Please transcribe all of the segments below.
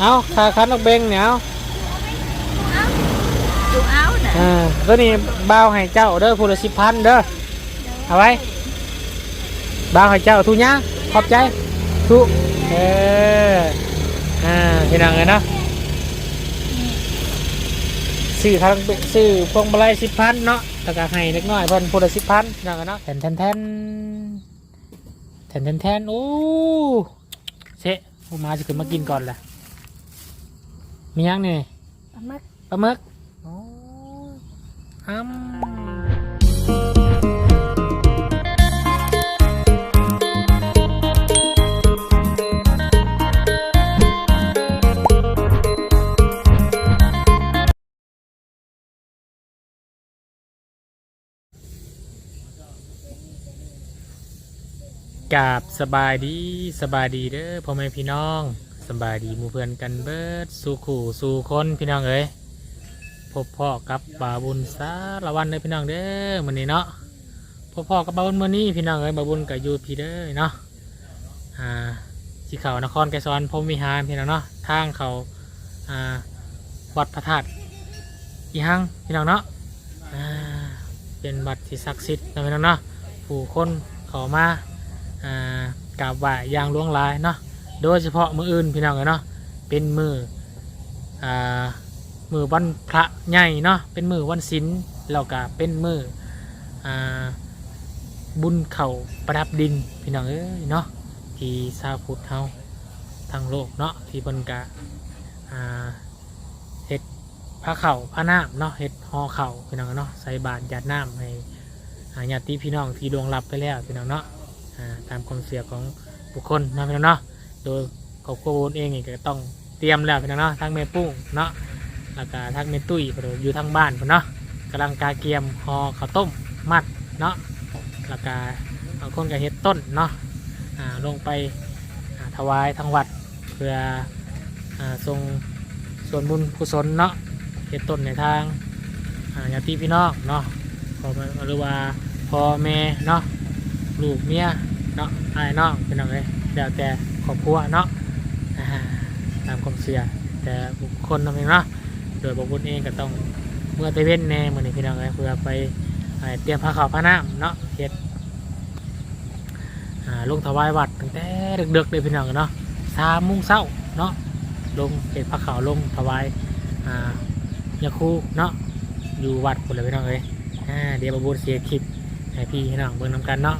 เอาขาคันนกเบงเนี่ยเอาดูเอาน่ะอ่าตัวนี้บ่าวให้เจ้าเด้อพูละสิบพันเด้อเอาไว้บ่าวให้เจ้าทุญ่าขอบใจทุเอออ่าพี่น้องเลยเนาะซื้อทางซื้อพวงมาลัยสิบพันเนาะแล้วก็ให้เล็กน้อยเพิ่นพูละสิบพันพี่น้องกันเนาะแทนแทนแทนแทนแทนแทนโอ้เชะมาจะขึ้นมากินก่อนแหละ มียังนี่ปลาหมึกปลาหมึกโอ้อ้ำกราบสบายดีสบายดีเด้อพ่อแม่พี่น้อง สบายดีมูเพื่อนกันเบิดสู่ขู่สู่คนพี่น้องเอ้ยพบพ่อกับบาบุญสารวันเลยพี่น้องเด้อมื้อนี้เนาะพบพ่อกับบาบุญมื้อนี้พี่น้องเอ้ยบาบุญกับยูพี่เด้อเนาะอ่าที่เขานครไกรสวรรค์พรมวิหารพี่น้องเนาะทางเขาอ่าวัดพระธาตุอีหังพี่น้องเนาะอ่าเป็นวัดที่ศักดิ์สิทธิ์นะพี่น้องเนาะผู้คนเขามาอ่ากราบไหว้อย่างหลวงลายเนาะ โดยเฉพาะมืออื่นพี่น้องเอ้ยเนาะเป็นมืออ่ามือวันพระใหญ่เนาะเป็นมือวันศีลแล้วก็เป็นมืออ่าบุญเข่าประดับดินพี่น้องเอ้ยเนาะที่ชาวพุทธเฮาทั้งโลกเนาะที่เพิ่นกะอ่าเฮ็ดพระเข่าพระน้ำเนาะเฮ็ดห่อเข่าพี่น้องเนาะใส่บาตรหยาดน้ำให้อ่าญาติพี่น้องที่ดวงรับไปแล้วพี่น้องเนาะอ่าตามความเสียของบุคคลนาะพี่น้องเนาะ โดยครอบครัวบุญเองนี่ก็ต้องเตรียมแล้วพี่น้องเนาะทั้งแม่ปุ้งเนาะแล้วก็ทักเมตุ้ยเพิ่นอยู่ทางบ้านพุ่นเนาะกำลังกาเกียมห่อข้าวต้มมัดเนาะแล้วก็บางคนก็เฮ็ดต้นเนาะอ่าลงไปอ่าถวายทางวัดเพื่ออ่าทรงส่วนบุญกุศลเนาะเฮ็ดต้นในทางอ่าญาติพี่น้องเนาะพ่อม่หรือว่าพ่อแม่เนาะลูกเมียเนาะอ้น้องเป็นอะไรแล้วแต่ ครอบครัวเนาะตามความเชื่อแต่บุคคลนั่นเองเนาะโดยบบุญเองก็ต้องเมื่อไปเว้นแน่เหมือนพี่น้องเลยเพื่อไปเตรียมผ้าขาวผ้าน้ำเนาะเฮ็ดลงถวายวัดตั้งแต่ดึกๆเลยพี่น้องเนาะสามโมงเช้าเนาะลงเฮ็ดผ้าขาวลงถวายยาคูเนาะอยู่วัดคนเลยพี่น้องเลยเดี๋ยวบุญเสียคลิปให้พี่น้องเบิ่งนำกันเนาะ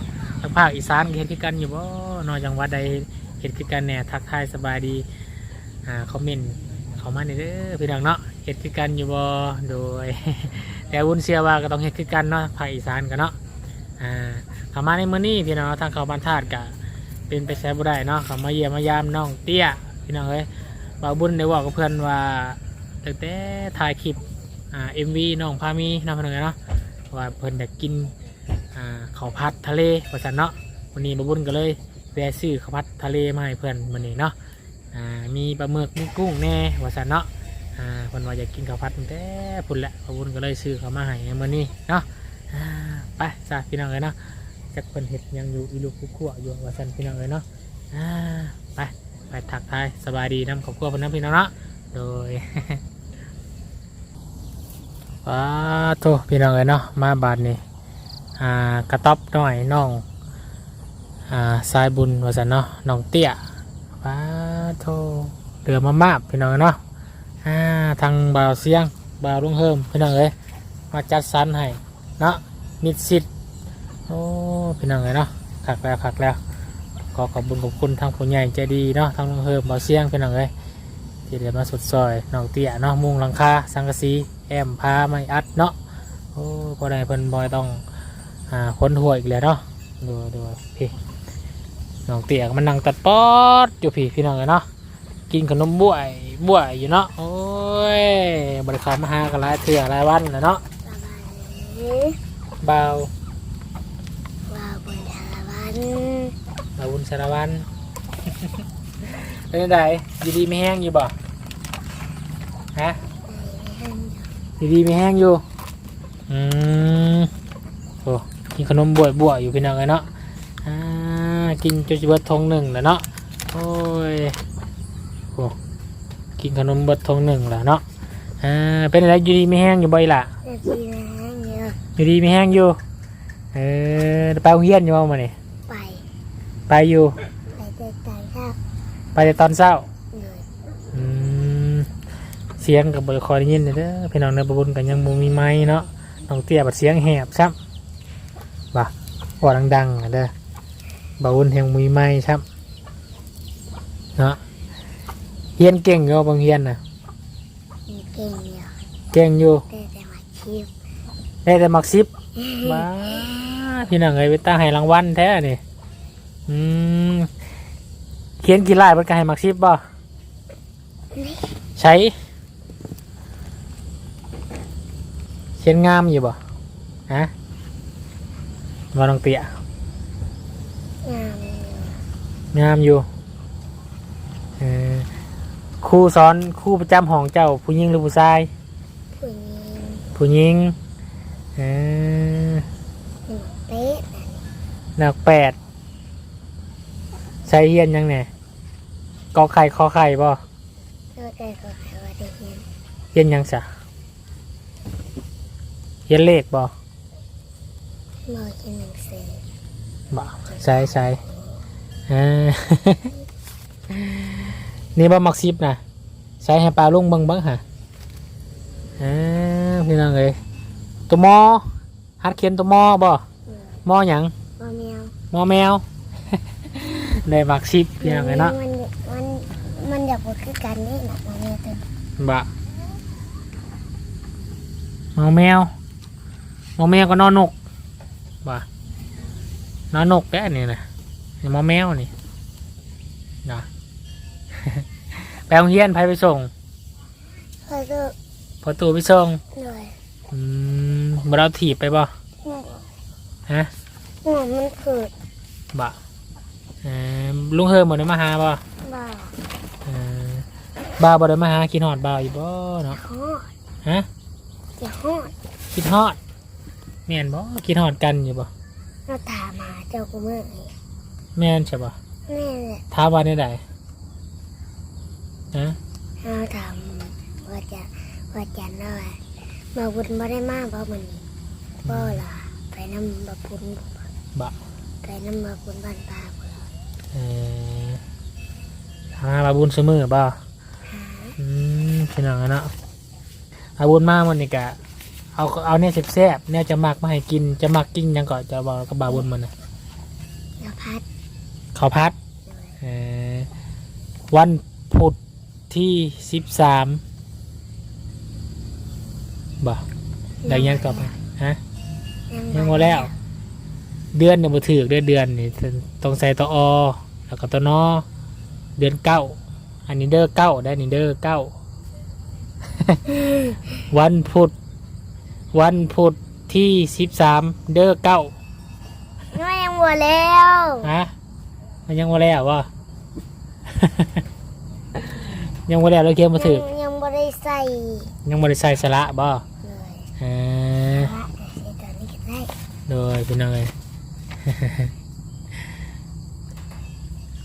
ภาคอีสานเฮ็ดคือกันอยู่บ่นอจังหวัดใด เฮ็ดคือกันแน่ทักทายสบายดีอ่าคอมเมนต์เขามาในเด้อพี่น้องเนาะเฮ็ดคือกันอยู่บ่โดย แต่วุ้นเสียว่าก็ต้องเฮ็ดคือกันเนาะภาคอีสานกันเนาะอ่าเขามาในมื้อนี้พี่น้องทางเขาบ้านธาตุก็เป็นไปแซ่บ่ได้เนาะเขามาเยี่ยมมายามน้องเตี้ยพี่น้องเอ้ยบ่าวบุญได้บอกกับเพื่อนว่าตั้งแต่ถ่ายคลิปอ่า MV น้องพามีน้องพี่น้องเอ้ยเนาะว่าเพิ่นอยากกินอ่าข้าวผัดทะเลว่าซั่นเนาะวันนี้บ่าวบุญก็เลย แวะซื้อข้าวผัดทะเลมาให้เพื่อนมื้อนี้เนาะอ่ามีปลาหมึกมีกุ้งแน่ว่าสันเนาะอ่าเพิ่นว่าอยากกินข้าวผัดตั้งแต่พุ่นแหละพระบุญก็เลยซื้อเขามาให้ในมื้อนี้เนาะอ่าไปจ้าพี่น้องเอ้ยเนาะจักเพิ่นเฮ็ดหยังอยู่อีลูกคุกขัวอยู่ว่าสันพี่น้องเอ้ยเนาะอ่าไปไปทักทายสบายดีนำครอบครัวเพิ่นนะพี่น้องเนาะโดย ว้าโตพี่น้องเอ้ยเนาะมาบาดนี้อ่ากระต๊อบหน่อยน้อง อ่าสายบุญว่าสันเนาะน้องเตี้ยว้าโทเรือมามาพี่น้องเนาะอ่าทางบ่าวเสียงบ่าวลุงเฮิมพี่น้องเอ้ยมาจัดสรรให้เนาะมิดสิทธิ์โอ้พี่น้องเอ้ยเนาะขักแล้วขักแล้วขอขอบคุญขอบคุณทางผู้ใหญ่ใจดีเนาะทางลุงเฮิมบ่าวเสียงพี่น้องเอ้ยที่ได้มาสดซอยน้องเตี้ยเนาะมุงหลังคาสังกะสีแอมพาไม่อัดเนาะโอ้พอได้เพิ่นบอยต้องอ่าคนหัวอีกแล้วเนาะดูดูพี่ น้องเตี๋ยก็มันนั่งตัดป๊อดอยู่พี่พี่น้องเลยเนาะกินขนมบ้วยบ้วยอยู่เนาะโอ้ยบริการมาหากันหลายเถื่อหลายวันแล้วเนาะสบายดีเบาว่าบนทาวันเบาบุญสารวันเป็นไงอยู่ดีไม่แห้งอยู่บ่ฮะอยู่ดีไม่แห้งอยู่อืมโอ้กินขนมบ้วยบ้วยอยู่พี่น้องเลยเนาะอ่า กินจนจะเบิดทงหนึ่งแล้วเนาะโอ้ยโอ้กินขนมเบิดทงหนึ่งแล้วเนาะอ่าเป็นอะไรอยู่ดีไม่แห้งอยู่บ่อยล่ะแต่ปีนั้นเยอะอยู่ดีไม่แห้งอยู่เออไปโรงเรียนอยู่บ่มาเนี่ยไปไปอยู่ไปแต่ต่างชาติไปแต่ตอนเช้าเลยอืมเสียงกับบริคอยได้ยินเด้อพี่น้องในบบุญกันยังบ่มีไม้เนาะน้องเตี้ยบัดเสียงแหบซ้ำบ่าว่าดังๆอะเด้อ บบุญแห่งมีไม้ซ้ำเนาะเฮียนเก่งอยู่บ่บางเฮียนน่ะมีเก่งเดียวเก่งอยู่แต่แต่มาชีพได้แต่มักซิบว้าพี่น้องเอ้ยไปตั้งให้รางวัลแท้นี่อืมเขียนกี่ลายเพิ่นก็ให้มักซิบบ่ใช้เขียนงามอยู่บ่ฮะบ่น้องเตี้ย งามอยู่งามอยู่เออครูสอนครูประจำห้องเจ้า ผู้หญิงหรือผู้ชาย ผู้หญิงผู้หญิงเออหนึ่งเป๊ะหนักแปดใช้เฮียนยังไงกอไข่คอไข่บ่ก็แต่ก็แค่ว่าได้เห็นเฮียนยังสะเฮียนเลขบ่บอกกินหนังสือบ่ใช่ใช่เออ นี่บ่มักซิบนะใช้ให้ปลาลุงเบิ่งเบิ่งฮะเออพี่น้องเอ้ยตัวมอฮัดเขียนตัวมอบ่มอหยังมอแมวมอแมวได้มักซิบพี่น้องเอ้ยเนาะมันมันมันอยากบอกคือกันนี่นะมอแมวตัวบะหมอแมวหมอแมวก็นอนนกบะนอนนกแกนี่นะนี่ หมอแมวนี่นะไปโรงเรียนไปไปส่งเพื่อก็พอตูไปส่งเลยอืมบ่เราถีบไปบ่ฮะหัวมันขืดบะเออลุงเฮิร์มบ่ได้มาหาบ่บ่าเออบ้าวบ่ได้มาหากินหอดบ่าวอยู่บ่เนาะฮอดฮะอย่าฮอดกินฮอดแม่นบ่กินฮอดกันอยู่บ่เราถามมาเจ้ากูเมื่อไง แม่นใช่บ่แม่แหละท้าวันได้ไดฮะเราถามว่าจะว่าจะน่ามาบุญมาได้มากเพราะมันบ่ล่ะไปน้ำมาบุญบะไปน้ำมาบุญบ้านตาบ่ล่ะเออหาบาบุญเสมอบ่หาอืมพี่น้องอะเนาะอาบุญมามันนี่กะเอาเอาเนี่ยแซ่บๆเนี่ยจะมักมาให้กินจะมักกินหยังก็จะบอกกับบาบุญมันนะแล้วพัด ข้าวพัดเออวันพุธที่สิบสามบ่ได้ยังต่อไปฮะ ยังบ่แล้ว เดือนเนี่ยบ่ถือเดือนเดือนนี่ต้องใส่ตัวอแล้วก็ตัวนอเดือนเก้าอันนี้เด้อเก้าได้นี่เด้อเก้าวันพุธวันพุธที่สิบสามเด้อเก้าน้อยยังบัวแล้วฮะ มันยังบ่แล้ววะยังบ่แล้วเราเขียนมาถือยังยังบ่ได้ใส่ยังบ่ได้ใส่สระบ่เลยเออพระแต่ใส่ตอนนี้ก็ได้โดยเป็นยังไง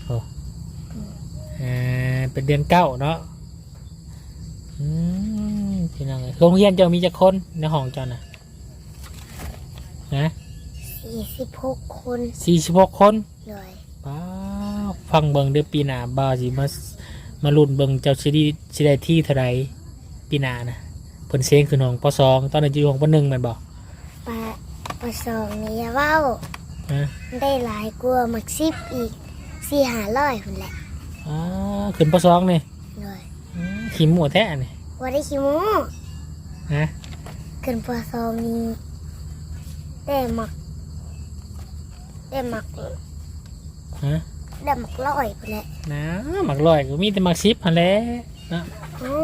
โอ้เออเป็นเดือนเก้าเนาะอืมเป็นยังไงโรงเรียนเจ้ามีจักคนในห้องเจ้าน่ะนะสี่สิบหกคนสี่สิบหกคน เลยป้าว ฟังเบิงเดือนปีหน้าบ่าวสิมามาลุ้นเบิงเจ้าชิไดีชิได้ที่เท่าไรปีหน้านะเพิ่นเสียงคือห้องปสองตอนนี้อยู่ห้องปหนึ่งแมันบอกปลาปลาสองนี่อย่าเว้านะได้หลายกลัวามักซิบอีกสี่หาร้อยคนแหละอ๋อขึ้นปสองนี่เลยอืมขี้หมูแท้นี่ว่าได้คิโมนะขึ้นปลาสองนี้ได้หมัก ได้หมักฮะ ได้หมักร้อยคนแหละนะหมักลอยก็มีแต่หมักซิปหันแหล้วนะโอ้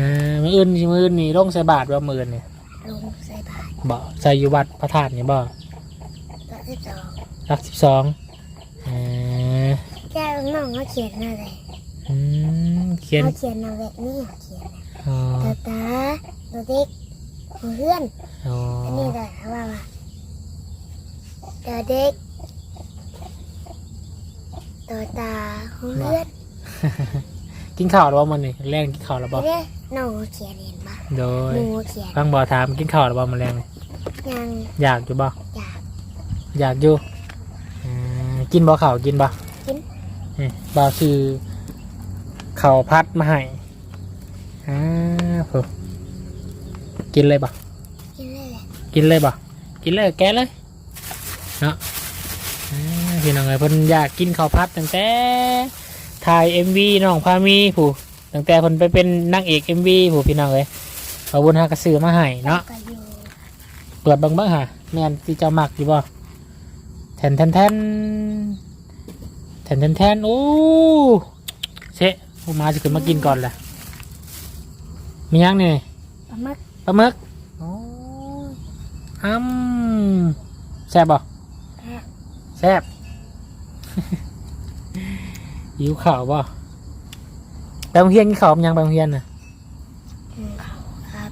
อ่ามืออื่นสิมืออื่นนี่ลงใส่บาทว่ามืออื่นเนี่ยลงใส่บาตรบ่ใส่อยู่วัดพระธาตุนี่บ่ตัวที่สองรักสิบสองอ่าแก้วน้องเขาเขียนอะไรอืมเขียนเขาเขียนเอาแบบนี้เขาเขียนอ๋อตาตาตัวเด็กตัวเพื่อน อ๋ออันนี้แต่ว่าว่าตัวเด็ก ตัวตาของเพื่อนเกินข้าวหรือเปล่ามันนี่แรงกินข้าวหรือเปล่าเด้น้องเขียนเห็นปะโดยหนูเขียนฟังบอถามกินข้าวหรือเปล่ามันแรงนี่ยังอยากอยู่บ่อยากอยากอยู่อ่ากินบ่ข้าวกินบ่กินนี่บ่าวซื้อข้าวพัดมาให้อ่าโหกินเลยบ่กินเลยแหละกินเลยบ่กินเลยแกะเลยเนาะอ่า พี่น้องเอ้ยเพิ่นอยากกินข้าวพัดตั้งแต่ถ่าย MV น้องพามีผู้ตั้งแต่เพิ่นไปเป็นนางเอก MV ผู้พี่น้องเอ้ยเอาบุญหากระสือมาให้เนาะก็อยู่เปิดเบังเบ้างฮะแม่นที่เจ้ามักอยู่บ่แทนแทนแทนแทนแทนแทนโอ้เชะผมมาจะขึ้นมากินก่อนแหละมียังนี่ปลาหมึกปลาหมึกโอ้อ้ำแซ่บบ่ฮะแซ่บ หิวข่าวบ่ไปโรงเรียนกินข้าวกับหยังไปโรงเรียนน่ะอืมเขาครับ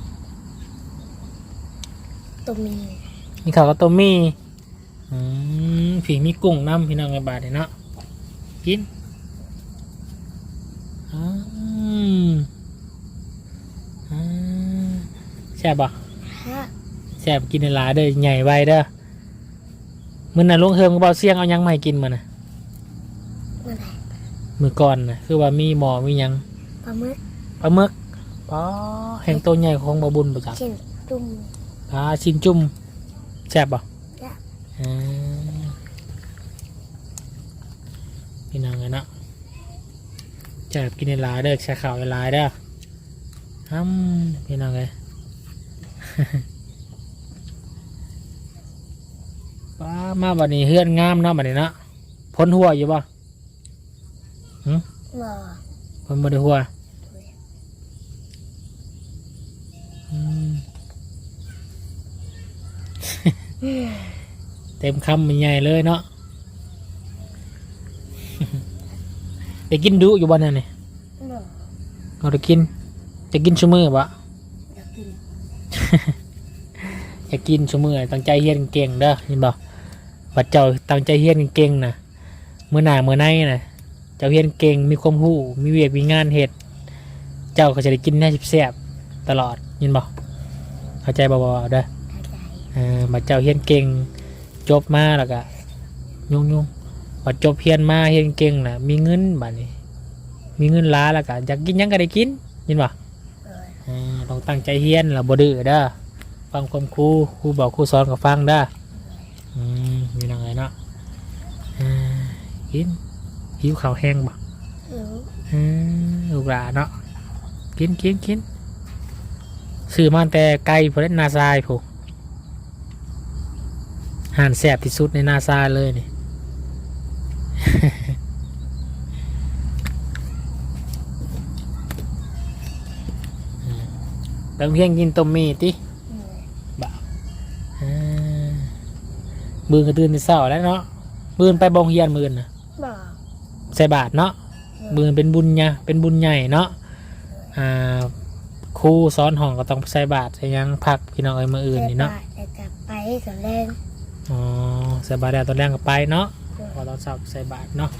ตัวมีกินข้าวกับต้มมี่อืมผีมีกุ้งน้ำพี่น้องไอ้บาทเนาะกินอืมอืมแซ่บบ่ฮะแซ่บกินในหลายเด้อใหญ่ไวเด้อมื้อน่ะลุงเฮิมก็เบาเสียงเอาหยังมาให้กินมื้อน่ะเมื่อไหร่ มื้อก่อนน่ะคือว่ามีหมอมีหยังปลาหมึกปลาหมึกป๋อแห่งตัวใหญ่ของบ่บุญประจักเช่นจุ่มปลาชินจุ่มแซ่บบ่แซ่บอืมพี่น้องเลยเนาะแซ่บกินในหลายเด้อแช่ข่าวในหลายเด้ออืมพี่น้องเลยป้ามาบัดนี้เฮือนงามเนาะบัดนี้เนาะพ้นหัวอยู่ บ่บ่พ้นบ่ได้หัวอืม เต็มคำมันใหญ่เลยเนาะ ได้กินดุอยู่บ้านนั่นนี่บ่เราได้กิน จะกินชั่วมือปะอยากกินอยากกินชั่วมือตั้งใจเฮียนเก่งเด้อยินบอกบัดเจ้าตั้งใจเฮียนเก่งนะเมื่อหน้าเมื่อในนะ เจ้าเฮียนเก่งมีความรู้มีเวียกมีงานเหตุเจ้าก็จะได้กินแน่แซ่บๆตลอดยินบอกเข้าใจบ่บ่เด้อเข้าใจเออบัดเจ้าเฮียนเก่งจบมาแล้วก็ยุ่งยุ่งๆบัดจบเฮียนมาเฮียนเก่งน่ะมีเงินบัดนี้ มีเงินหล้ายแล้วก็อยากกินหยังก็ได้กินยินบ่เออเออต้องตั้งใจเฮียนแล้วบ่ดื้อเด้อฟังความครูครูบอกครูสอนก็ฟังเด้ออืมมีนังไงเนาะเออกิน หิวข้าวแห้งบ่เออเออลูกหลานเนาะกินกินกินซื้อมาแต่ไกลพอเล่นนาซายผู้อาหารแซ่บที่สุดในนาซาเลยนี่เติมเพียงกินต้มมีติเออบ่าวอ่ามือกระตื่นในเศร้าแล้วเนาะมือนไปบองเฮียนมือนนะบ่ ใส่บาทเนาะมือนเป็นบุญญาเป็นบุญใหญ่เนาะอ่าครูสอนห้องก็ต้องใส่บาทใส่หยังพักพี่น้องเอ้ยมืออื่นนี่เนาะแต่กลับไปสำแรงอ๋อใส่บาตรแล้วตอนแรกก็ไปเนาะพอตอนเช้าใส่บาตรเนาะ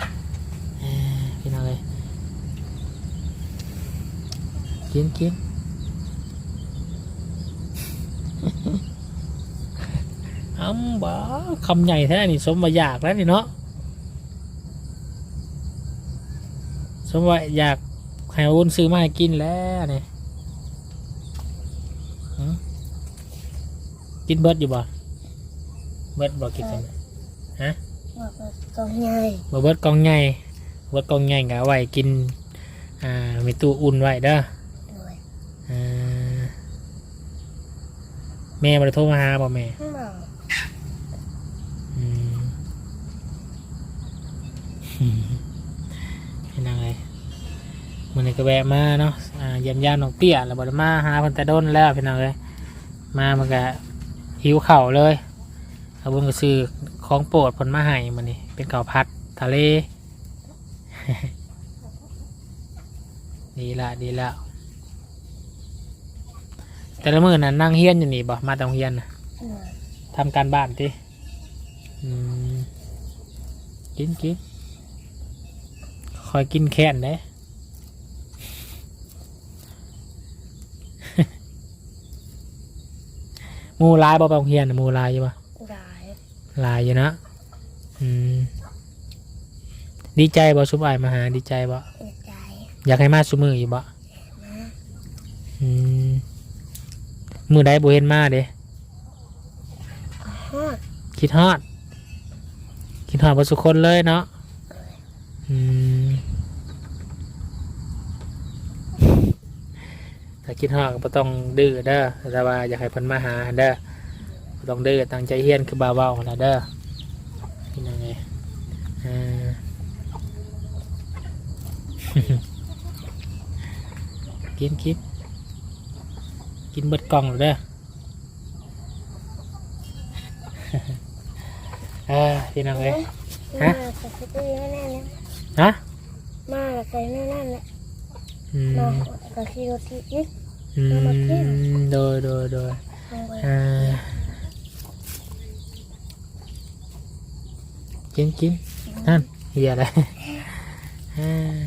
เอ้ยพี่น้องเลยกินกินอ้ำบ้าคำใหญ่แท้นี่สมว่าอยากแล้วนี่เนาะ สมว่าอยากให้วุ้นซื้อมาให้กินแล้วนี่หึกินเบิดอยู่บ่เบิดบ่กินกันบอกว่ากองใหญ่บเบิดกล่องใหญ่เบิดกล่องใหญ่ก็เอาไว้กิน อ่ามีตู้อุ่นไว้เด้อโดยอ่าแม่มาโทรมาหาบ่แม่ บ่ อืม เป็นยังไง มันนี้ก็แวะมาเนาะอ่าเยี่ยมยามน้องเตี้ยแล้วบ่ได้มาหาเพิ่นแต่ด้นแล้วพี่น้องเอ้ยมามันก็หิวเข่าวเลยเอาบิ่งก็ซื้อของโปรดเพิ่นมาให้มันนี่เป็นข้าวผัดทะเล ดีละดีแล้วแต่ละมื้อน่ะนั่งเฮียนอยู่นี่บ่มาแตโรงเฮียนน่ะทำการบ้านดิอืมกินกินคอยกินแค้นเด้ หมูหลายบ่ไปโรงเรียนน่ะหมูหลายอยู่บ่หลายหลายอยู่นะอืมดีใจบ่ชุบอ้ายมาหาดีใจบ่ดีใจอยากให้มาซุมืออยู่บ่นะอืมมือใดบ่เห็นมาเด้ฮอดคิดฮอด คิดฮอดบ่สุคนเลยเนาะอืม ถ้าคิดฮอดก็บ่ต้องดื้อเด้อแต่ว่าอยากให้เพิ่นมาหาเด้อบ่ต้องดื้อตั้งใจเฮียนคือบ่าวเว้าน่ะเด้อเป็นยังไงอ่า กินกินกินเบิดกล่องเลยเด้อเออพี่น้องเอ้ย ฮะ มากับสตีไม่แน่เลยฮะมากับใส่แน่นั่นแหละอืม มากับขี่รถที่นี่ อืมโดยโดยโดยลงไปอ่ากินกินนั่นเฮียอะไรอ่า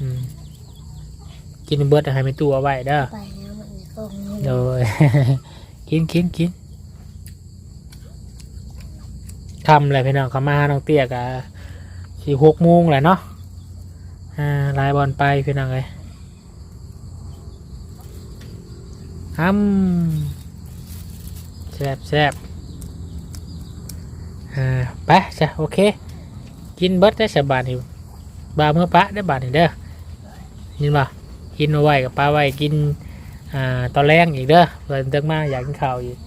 อืมกินเบิดให้ไม่ตัวไว้เด้อไปแล้วมันกองนี่โดยกินกินกินคำอะไรพี่น้องเขามาหาน้องเตี้ยกะสี่หกโมงแหละเนาะ อ่าลายบอลไปพี่น้องเลยฮัมแซบแซบอ่าไปจ้ะโอเค กินเบิดได้สบายนี่บาเมื่อปะได้บาทนี่เด้อยินบ่กินเอาไว้กับปลาไว้กินอ่าตอนแรกอีกเด้อเพิ่นเติกมาอยากกินข้าวอีก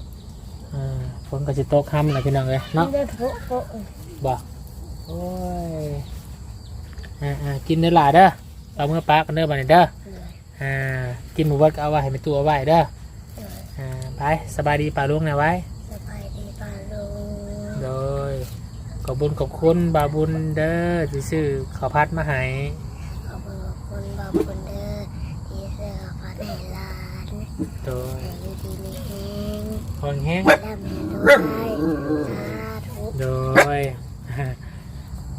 อ่าฝนก็สิตกค่ำแล้วพี่น้องเอ้ยเนาะได้โป๊ะโป๊ะบ่โอ้ย อ่าอ่ากินเนื้อหลายเด้อเอาเมื่อปลากันเด้อบัดนี้เด้ออ่ากินหมูเบิดก็เอาไว้ให้เป็นตัวเอาไว้เด้ออ่าไปสบายดีป่าลุงนะไว้สบายดีป่าลุงโดยขอบบุญขอบคุณบาวบุญเด้อที่ซื้อข้าวพัดมาให้ขอบคุณขอบคุณบอกคุณเด้อที่เสื้อฟ้าในร้านโดยแต่อยู่ดีมีแห้งคนแห้งดำด้วยสาธุโดย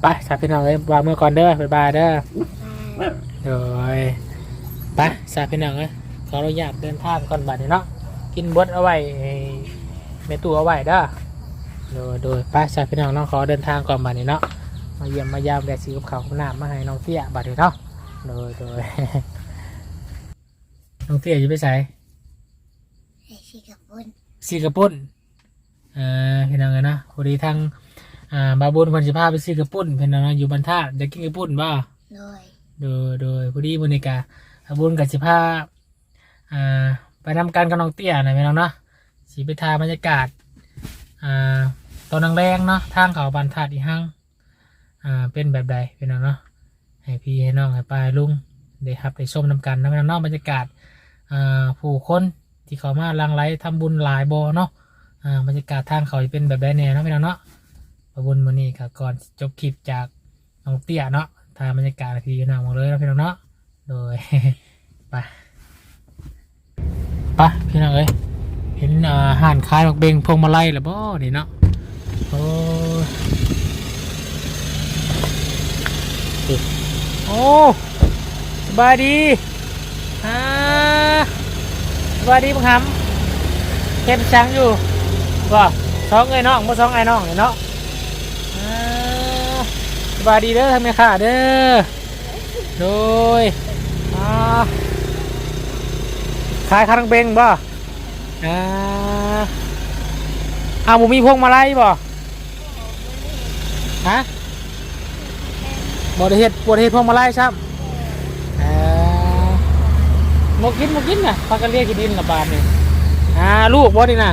ไปสาพี่น้องเลยวางมือก่อนเด้อบ๊ายบายเด้อโดยไปสาพี่น้องเลยขออนุญาตเดินทางก่อนบัดนี้เนาะกินเบดเอาไว้ให้ในตู้เอาไว้เด้อโดยโดยไปสาพี่น้องเนาะขอเดินทางก่อนบัดนี้เนาะมาเยี่ยมมายามแดดสีกับเขาวกับน้ำมาให้น้องเตี้ยบัดนี้เนาะโดยโดยน้องเตี้ยอยู่ไปใส่ไอ้ชีกับบุญซีกระปุ่นอ่าพี่น้องเลยนะพอดีทาง อ่าบาบุญคนสิพาไปซีกระปุ่นพี่น้องเนาะอยู่บรรทัดจะกินกระปุ่นบ่โดยโดยโดยพอดีบุญนิกาบาบุญกับสิพาอ่าไปนำการกับน้องเตี้ยหน่อยพี่น้องเนาะสีไปทายบรรยากาศอ่าตอนแรงๆเนาะทางเขาบรรทัดอีหังอ่าเป็นแบบใดพี่น้องเนาะให้พี่ให้น้องให้ป้าให้ลุงได้ครับได้ชมนำกันนะพี่น้องเนาะบรรยากาศอ่าผู้คนที่เขามาหลังไหลทำบุญหลายบอเนาะอ่าบรรยากาศทางเขาจะเป็นแบบใดแน่เนาะพี่น้องเนาะ ประบุญมือนี้ครับก่อนจบคลิปจากน้องเตี้ยเนาะทางบรรยากาศที่อยู่น้าหมดเลยนะพี่น้องเนาะโดยไปไปพี่น้องเอ้ยเห็นอ่าห่านคลายบักเบงพวงมาลัยหรือบ่นี่เนาะโอ้โอ้สบายดีอ่าสบายดีบังคำเก็บช้างอยู่ว่สองไอ้น้องบ่สองไอ้น้องเนาะอ่าส บายดีเด้อทำไมค่ะเด้อโดยอ่าขายคารังเบงบ่อ่าอ้าวบ่มีพวงมาลัยบ่ฮะบ่ได้เฮ็ดบ่ได้เฮ็ดพวงมาลัยซ้ำอ่าหมกินหมกินน่ะพากันเรียกกินดินละบาทนี่อ่าลูกบ่นี่นะ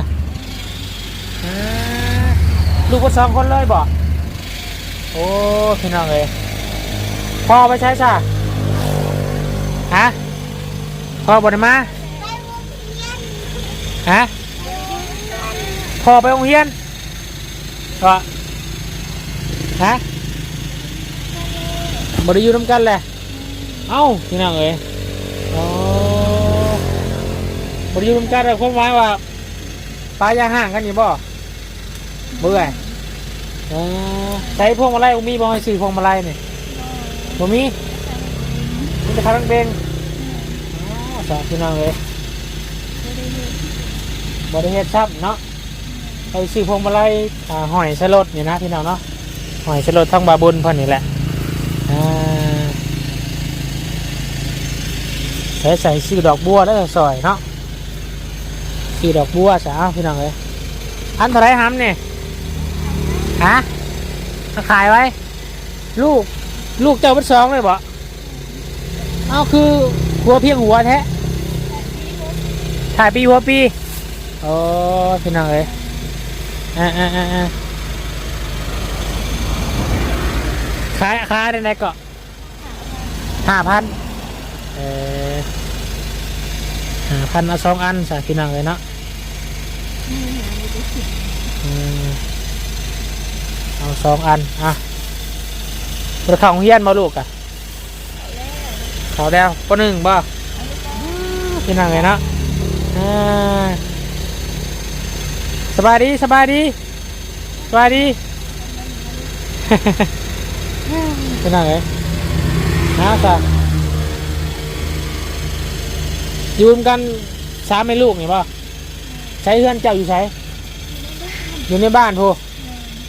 อ่าลูกคนสองคนเลยบ่ โอ้พี่น้องเลยพ่อไปใช้ซะฮะพ่อบ่ได้มาฮะพ่อไปโรงเรียนก็ฮะบ่ได้อยู่น้ำกันแหละเอ้าพี่น้องเอ้ยโอ้บริยุทธ์กันแต่ความหมายว่าปลายาห่างกันอยู่บ่เบื่อ ออใช้พวงมาลัยบ่มีบ่ให้ซื้อพวงมาลัยนี่บ่มีมีแต่คารังเบงอ๋อสาพี่น้องเลยบริเฮ็ดซ้ำเนาะไปซื้อพวงมาลัยอ่าหอยสลดนี่นะพี่น้องเนาะหอยสลดทั้งบาบุญเพิ่นนี่แหละอ่าใส่ใส่ซื้อดอกบัวแล้วก็ซอยเนาะซื้อดอกบัวสาวพี่น้องเลยอันเท่าไรห้ำเนี่ย ฮะมาขายไว้ ลูก ลูกเจ้าเป็นสองเลยบ่เอาคือหัวเพียงหัวแท้ถ่ายปีหัวปีโอ้พี่น้องเอ้ยอ่าอ่าอ่าขายขายได้ไหนก็ห้าพันเออห้าพันเอาสองอันสาพี่น้องเลยเนาะ เอาสองอันอะบริเขางเฮียนมาลูกอะเขาแล้วปหนึ่งบ่พี่นั่งไงเนาะสบายดีสบายดีสบายดีพี่นั่งไงนะสะอยืมกันสามไม่ลูกนี่บ่ใช้เพื่อนเจ้าอยู่ใช้อยู่ในบ้านพู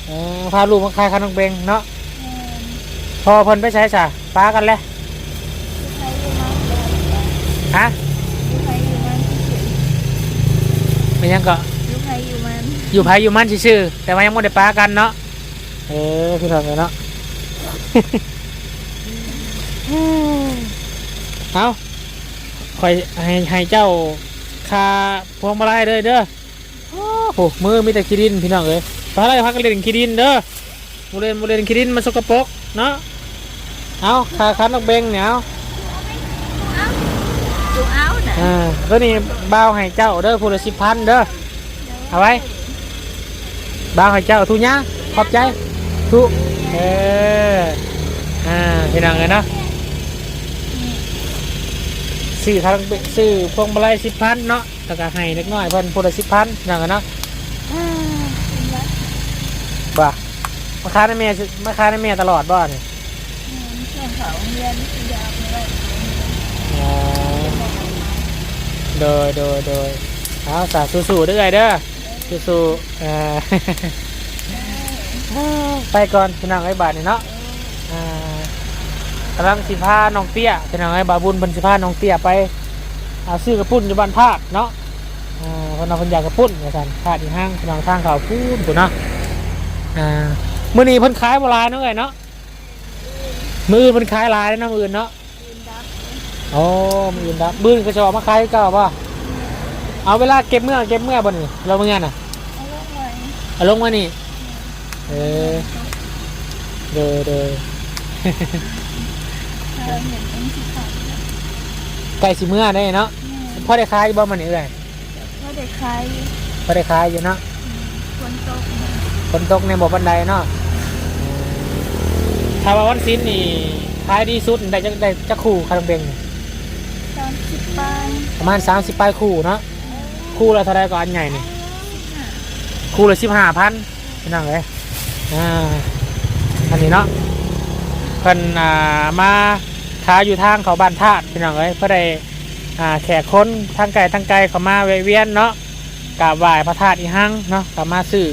เออพาลูกมาคายขนมเบงเนาะพอเพิ่นไปใช้จ้ะป้ากันเลยฮะเป็นยังก็ลูกใครอยู่มันอยู่ไผอยู่มันซื่อๆแต่ว่ายังไม่ได้ป้ากันเนาะเออพี่น้องเนาะเอาคอยให้ให้เจ้าคาพวงมาลัยเด้อเด้อ โอ้โหมือมีแต่ขี้ดินพี่น้องเอ้ยพาอะไรพักกันเล่นขี้ดินเด้อโมเล่นโมเล่นขี้ดินมันสกปรกเนาะเอาคาคันนกเบงเนี่ยเอาลูกเอาน่ะอ่าตัวนี้บ่าวให้เจ้าเด้อพูละสิบพันเด้อเอาไว้บ่าวให้เจ้าทุญ่าขอบใจทุเอออ่าพี่น้องเลยเนาะซื้อทางซื้อพวงมาลัยสิบพันเนาะแล้วก็ให้เล็กน้อยเพิ่นพูละสิบพันพี่น้องกันเนาะบ่า มาค้าในแม่สิมาค้าในแม่ตลอดบ่เนี่ยช่วงเขาเรียนยาวไม่ได้อ๋อโดยโดยโดยเอาสาสู้ๆเด้อเด้อสู้ๆเอ่อไปก่อนพี่น้องไอ้บาทนี่เนาะอ่ากำลังสิพาน้องเตี้ยพี่น้องไอ้บาบุญเพิ่นสิพาน้องเตี้ยไปเอาซื้อกระปุ้นอยู่บ้านภาคเนาะอ่าเพิ่นเอาเพิ่นอยากกระปุ้นว่าซั่นภาคที่ห้างพี่น้องทางเขาพูนพุ่นเนาะอ่า มื้อนี้เพิ่นขายบ่หลายเนาะเอ้ยเนาะมื้ออื่นเพิ่นขายหลายเนาะมื้ออื่นเนาะยืนดับโอ้มื้ออื่นดับมื้ออื่นก็จะออกมาขายคือเก่าบ่เอาเวลาเก็บเมื่อเก็บเมื่อบ่นี่เราเมื่อน่ะเอาลงไว้เอาลงมานี่เออเดยเดยถ้าเห็นต้องสิขาดไก่สิเมื่อได้เนาะพอได้ขายบ่มันนี่เอ้ยเพราะเด็กใครพอได้ขายอยู่เนาะคนตกฝนตกในบ่บันไดเนาะ ถ้าว่าวันสิ้นนี่ขายดีสุดได้จักได้จักคู่คาราเบงนี่ตอนสิบปลายประมาณ30ปลายคู่เนาะคู่ละเท่าไรก็อันใหญ่นี่คู่ละ15,000พี่น้องเอ้ยอ่าอันนี้เนาะเพิ่นอ่ามาขายอยู่ทางเขาบ้านธาตุพี่น้องเอ้ยเพื่อได้อ่าแขกคนทางไกลทางไกลเขามาแวะเวียนเนาะกราบไหว้พระธาตุอีหังเนาะกลับมาซื้อ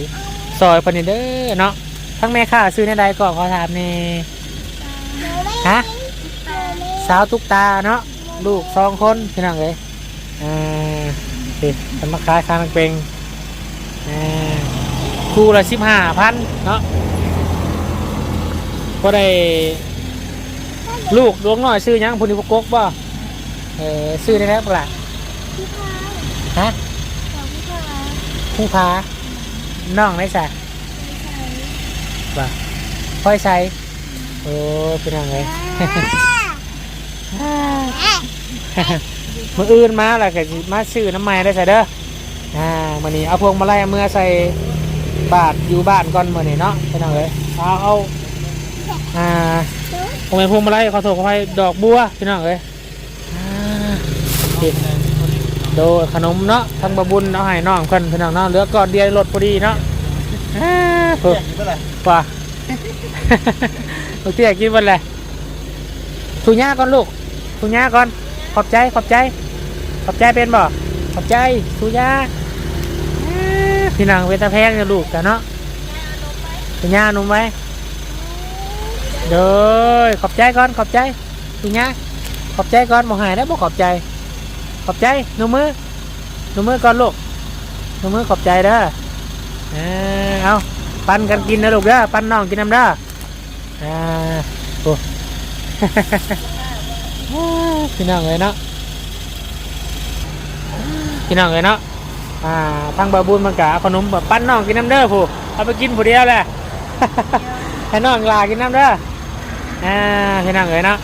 ซอยเพิ่นนี่เด้อเนาะ ทั้งแม่ค้าซื้อในใดก็ขอถามแนี่ฮะสาวตุ๊กตาเนาะลูกสองคนพี่น้องเอ้ยอ่าสิเป็นมาขายคางเป็งอ่าคู่ละสิบห้าพันเนาะก็ได้ลูกดวงน้อยซื้อหยังพุนิพกกบ่เออซื้อได้แล้วเปล่าพี่พายฮะสองพี่พายผู้พาน้องได้สะพี่พาย บ่ค่อยใส่โอ้เป็นยังไง มืออื่นมาแล้วก็สิมาซื้อน้ำมันได้ใส่เด้ออ่ามื้อนี้เอาพวงมาลัยเอามื่อใส่บาทอยู่บ้านก่อนมื้อนี้เนาะเป็นยังไงเอาเอาอ่าผมเป็นพวงมาลัยขอโทษขอให้ดอกบัวพี่น้องเอ้ยอ่าติดโดยขนมเนาะทั้งบะบุญเอาให้น้องเพิ่นพี่น้องเนาะเหลือก่อนเดียวรถพอดีเนาะอ่า เพิ่นป่ะลูกเตี้ยกินวันเลยทุญ่าก่อนลูกทุญ่าก่อน ขอบใจ ขอบใจ ขอบใจเป็นบ่ ขอบใจสุยาเอ้อพี่น้องเวทาแพงเนี่ยลูกกันเนาะพี่ย่าหนุ่มไว้เด้อขอบใจก่อน ขอบใจพี่ย่าขอบใจก่อนบ่หายได้วบ่ขอบใจ ขอบใจหนูมือหนูมือก่อนลูกหนูมือขอบใจเด้อเออเอา ปันกันกินนะลูกเด้อปันน้องกินน้ำเด้ออ่าโอ้พี่น้องเลยเนาะพี่น้องเลยเนาะอ่าทางบาบุญมันกะเอาขนมแบบปั้นน้องกินน้ำเด้อผู้เอาไปกินผู้เดียวแหละให้น้องลากินน้ำเด้ออ่าพี่น้องเลยเนาะ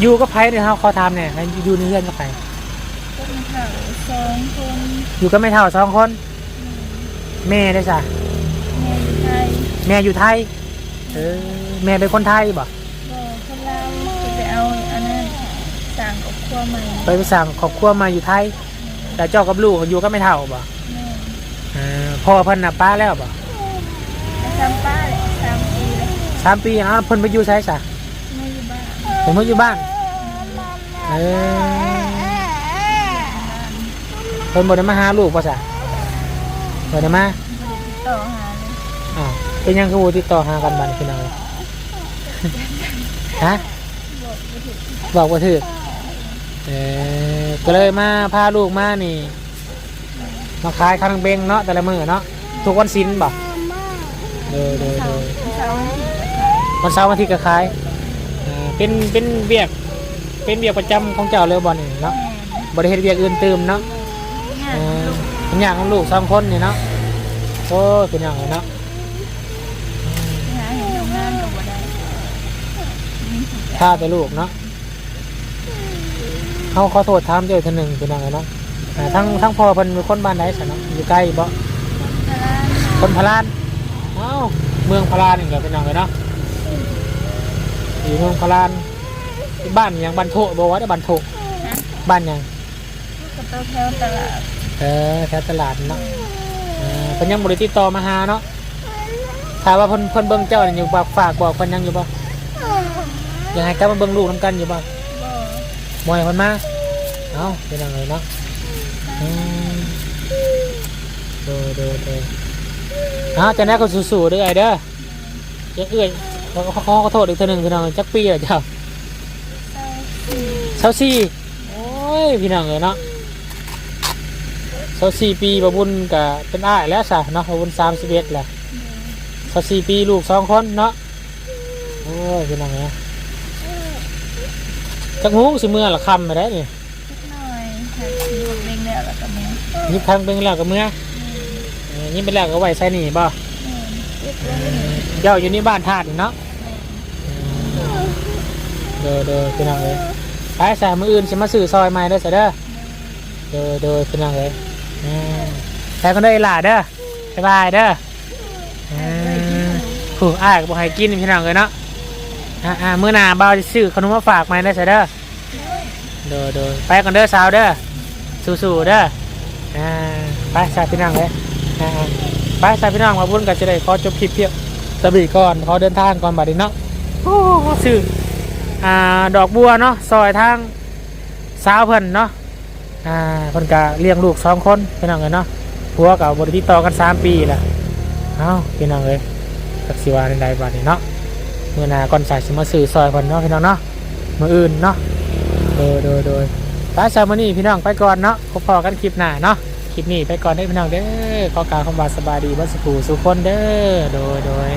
อยู่กับไผเนี่ยเขาขอทำเนี่ยให้อยู่ในเรือนกับไผก็มีข่าวสองคนอยู่ก็ไม่เท่าสองคนแม่ได้จ้ะ แม่อยู่ไทยแม่อยู่ไทย เออ แม่เป็นคนไทยบ่บอกคนลาวจะไปเอาอันนั้นสั่งกับครัวใหม่ไปไปสั่งครอบครัวมาอยู่ไทย แต่เจ้ากับลูกอยู่ก็ไม่เท่าบ่แม่เออพ่อเพิ่นน่ะป้าแล้วบ่ไปทำป้าเลยสามปีเลยสามปีอ้าวเพิ่นไปอยู่ไสจ้ะไม่อยู่บ้านเพิ่นมาอยู่บ้าน เออ เพิ่นบ่ได้มาหาลูกป่ะจ้ะบ่ได้มาติดต่อหาเลยอ้าว เป็นยังคือบ่ติดต่อหากันบันี้พี่น้องเอ้ยฮะบอกว่าถือเออก็เลยมาพาลูกมานี่มาขายคางเบงเนาะแต่ละมือเนาะทุกวันศิลบ่เดยเดยเดยเสาร์อตย์ก็ขายวันเสาร์วันอาทิตย์ก็ขายเอ่อเป็นเป็นเบียกเป็นเบียกประจำของเจ้าเลยบ่นี่เนาะบริเฮ็ดเบียกอื่นเติมเนาะเอนอลูกเป็นอย่างของลูกสองคนนี่เนาะโอ้เป็นอย่างเลยเนาะ ทุกอย่างฆ่าแต่ลูกเนาะเขาขอโทษถามเจ้าอีกทีหนึ่งเป็นอย่างไรเนาะอ่าทั้งทั้งพ่อเพิ่นเป็นคนบ้านไหนสันเนาะอยู่ใกล้บ่ตลาดคนพะลานเอ้าเมืองพะลานนี่ก็เป็นอย่างไรเนาะอยู่เมืองพะลาน บ้านหยังบ้านโถบอกว่าได้บ้านโถนะบ้านหยังก็ต้องแถวตลาดเออแถวตลาดเนาะเออเพิ่นยังบริติดต่อมาหาเนาะถามว่าเพิ่นเพิ่นเบิ่งเจ้านี่อยู่บ่ฝากบอกเพิ่นยังอยู่บ่ อยังให้กลับมาเบิ่งลูกนํกันอยู่บ่บ่มวยเพิ่นมาเอ้าเป็นจังไงเนาะอืมโดยโดยโดยเอ้าจังได๋ก็สู้ๆเด้อไอ้เด้ออย่าเอื้อยขอขอขอโทษอีกเทื่อหนึงพี่น้องจักปีแล้วเจ้าเสาร์สี่เซาซี่โอ้ยพี่น้องเอ้ยเนาะเซาซี่ปีบะบุญก็เป็นอ้ายแล้วซะเนาะบะบุญ31แหละสสี่ปีลูกสองคนเนาะโอ้ยเป็นยังไง จักหูสิเมื่อละคำไปได้นี่นิดหน่อยหัดลูกเล็งแล้วแล้วก็แม่ยิบทางเป็นแล้วก็เมื่อเออยิบไปแล้วก็ไว้ใส่นี่บ่แม่เก็บไว้นี่เจ้าอยู่นี่บ้านธาตุนี่เนาะเด้อเด้อเป็นยังไงไปสายมืออื่นสิมาซื้อซอยใหม่เด้อเสยเด้อเด้อเด้อเป็นยังไงอ่าแต่ก็ได้อหล่าเด้อบ๊ายบายเด้ออ่าผู้อ้ายก็บอกให้กินพี่น้องเลยเนาะ อ่าอ่ามื้อหน้าบ่าจะซื้อขนมมาฝากไหมาได้อเสเด้อเด้อเด้อไปกันเด้อสาวเด้อสู้ๆเด้ออ่าไปสาพี่น้องเลยอ่าไปสาพี่น้องมาบุญกันจะได้ขอจบคลิปเพียงสบีก่อนขอเดินทางก่อนบัดนี้เนาะโอ้ซื้ออ่าดอกบัวเนาะซอยทางสาวเพิ่นเนาะอ่าเพิ่นก็เลี้ยงลูกสองคนพี่น้องเลยเนาะผัวกับบริติดต่อกันสามปีแหละเอ้าพี่น้องเลยสักสิวาในใดบัดนี้เนาะ มื่อหนาก่อนใส่สิมาสื่อซอยคนเนาะพี่น้องเนาะมืออื่นเนาะโดยโดยโดยไปชามอนี้พี่น้องไปก่อนเนาะพบพอกันคลิปหน้าเนาะคลิปนี้ไปก่อนได้อพี่น้องเด้อขอกล่าวคำว่าสบายดีบัสกูสุขคนเด้อโดยโดย